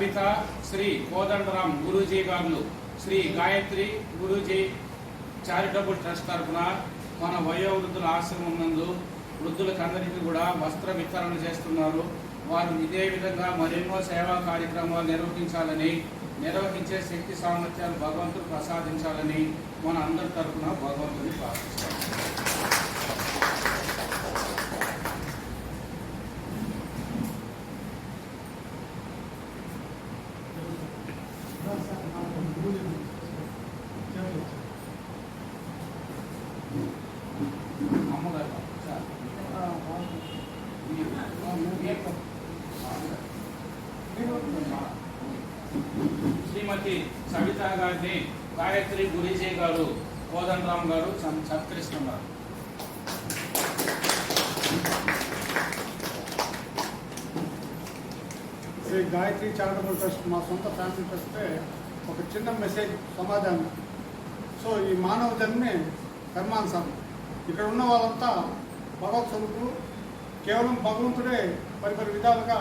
సబిత శ్రీ కోదండరాం గురూజీ గారు Shri Gayatri Guruji charitable trust తరఫున మన వయోవృద్ధుల ఆశ్రమం నందు వృద్ధులకందరికీ కూడా వస్త్ర వితరణ చేస్తున్నారు. వారు ఇదే విధంగా మరెన్నో సేవా కార్యక్రమాలు నిర్వహించాలని నిర్వహించే శక్తి సామర్థ్యాలు భగవంతుడు ప్రసాదించాలని మన అందరి తరఫున భగవంతుని ప్రార్థిస్తాం అమ్మగారు సార్ మీరు మీరు శ్రీమతి సవిత గారిని గాయత్రి గురీజీ గారు కోదండరామ్ గారు సత్కరిస్తున్నారు శ్రీ గాయత్రి చారిటబుల్ ట్రస్ట్ మా సొంత ఫ్యామిలీ ట్రస్టే ఒక చిన్న మెసేజ్ సమాజానికి సో ఈ మానవ జన్మే కర్మానుసారం. ఇక్కడ ఉన్న వాళ్ళంతా భగవత్ స్వరూపులు కేవలం భగవంతుడే పరిపరి విధాలుగా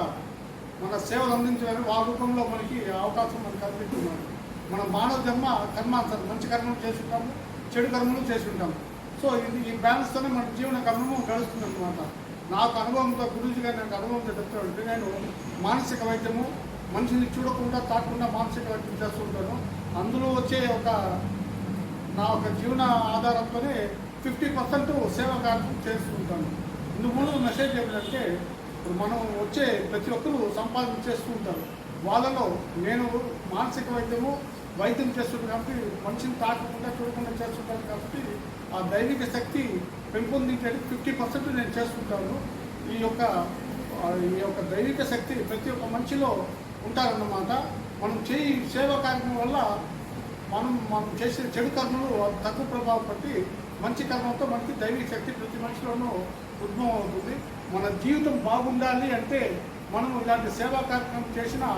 మన సేవలు అందించడానికి వాళ్ళ రూపంలో మనకి అవకాశం మనకు కల్పిస్తున్నాడు మన మానవ జన్మ కర్మాంతరం మంచి కర్మలు చేసుకుంటాము చెడు కర్మలు చేసుకుంటాము. సో ఇది ఈ బ్యాలెన్స్తోనే మన జీవన కర్మము గడుస్తుంది అనమాట నాకు అనుభవంతో గురించి గారు నాకు అనుభవంతో చెప్తాడు నేను మానసిక వైద్యము మనిషిని చూడకుండా తాకుండా మానసిక వైద్యం చేస్తూ ఉంటాను. అందులో వచ్చే ఒక నా ఒక జీవన ఆధారంతోనే ఫిఫ్టీ పర్సెంట్ సేవ కార్యక్రమం చేస్తుంటాను ఇందుమూల మెసేజ్ ఏమిటంటే ఇప్పుడు మనం వచ్చే ప్రతి ఒక్కరూ సంపాదన చేస్తూ ఉంటారు. వాళ్ళలో నేను మానసిక వైద్యము వైద్యం చేస్తుంటాను కాబట్టి మనిషిని తాకకుండా చూడకుండా చేస్తుంటాను కాబట్టి ఆ దైవిక శక్తి పెంపొందించేది ఫిఫ్టీ పర్సెంట్ నేను చేస్తుంటాను. ఈ యొక్క ఈ యొక్క దైవిక శక్తి ప్రతి ఒక్క మనిషిలో ఉంటారన్నమాట. మనం చేయి సేవా కార్యక్రమం వల్ల మనం మనం చేసే చెడు కర్మలు తక్కువ ప్రభావం పట్టి మంచి కర్మతో మనకి దైవిక శక్తి ప్రతి మనిషిలోనూ ఉద్భవం అవుతుంది మన జీవితం బాగుండాలి అంటే మనం ఇలాంటి సేవా కార్యక్రమం చేసినా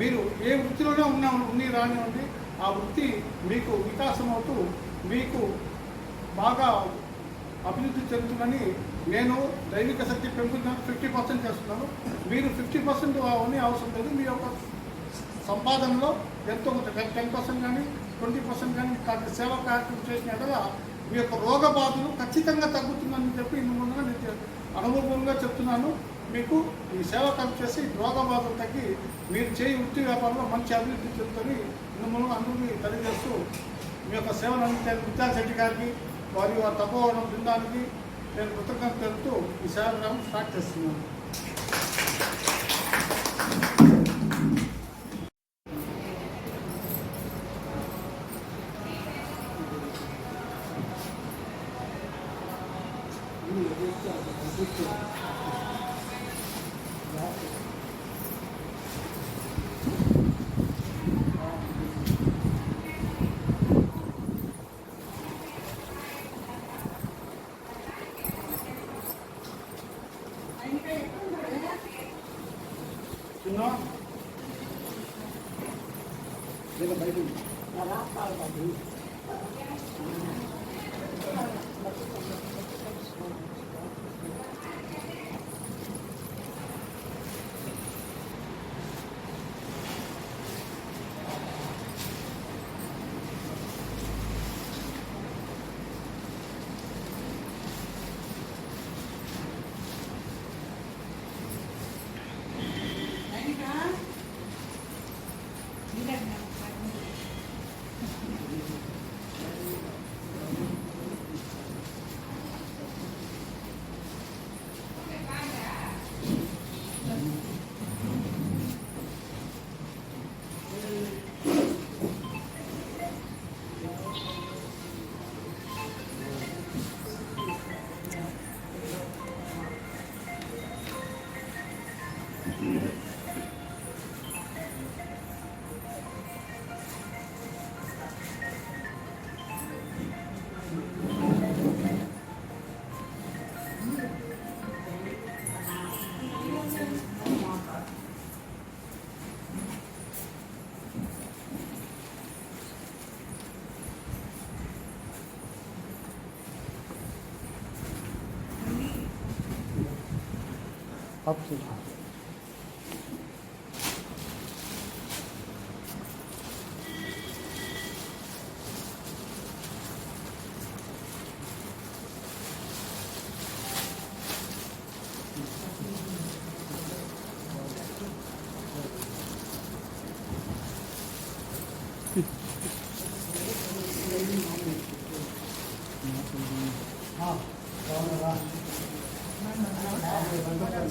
మీరు ఏ వృత్తిలోనే ఉన్నా ఉన్ని రానివ్వండి ఆ వృత్తి మీకు వికాసం అవుతూ మీకు బాగా అభివృద్ధి చెందుతుందని నేను దైవిక శక్తి పెంపుతున్నాను ఫిఫ్టీ పర్సెంట్ చేస్తున్నాను. మీరు ఫిఫ్టీ పర్సెంట్ అవన్నీ అవసరం లేదు. మీ యొక్క సంపాదనలో ఎంతో కొంత టెన్ పర్సెంట్ కానీ ట్వంటీ పర్సెంట్ కానీ కానీ సేవా కార్యక్రమం చేసిన ఎడల మీ యొక్క రోగ బాధలు ఖచ్చితంగా తగ్గుతుందని చెప్పి ఇందు ముందుగా నేను అనుభవంగా చెప్తున్నాను. మీకు ఈ సేవా కార్యం చేసి రోగ బాధలు తగ్గి మీరు చేయి వృత్తి వ్యాపారంలో మంచి అభివృద్ధి చెందుతుంది ఇందు ముందుగా అందరికీ తెలియజేస్తూ మీ యొక్క సేవలు అందించే విద్యాశెట్టి గారికి వారి వారి తపోవనం బృందానికి నేను కృతజ్ఞత తెలుపుతూ ఈ సేవలను స్టార్ట్ చేస్తున్నాను. చిన్న ఇలా బయట 他不姓常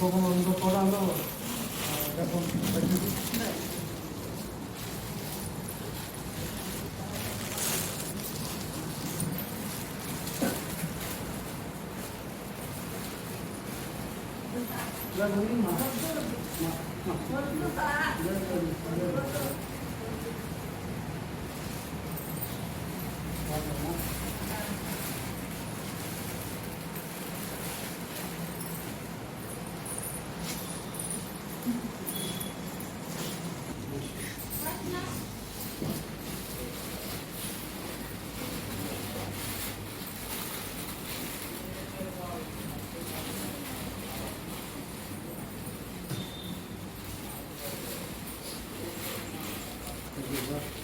この見どころの学ですね。అందరికీ కృతజ్ఞతలు అందరూ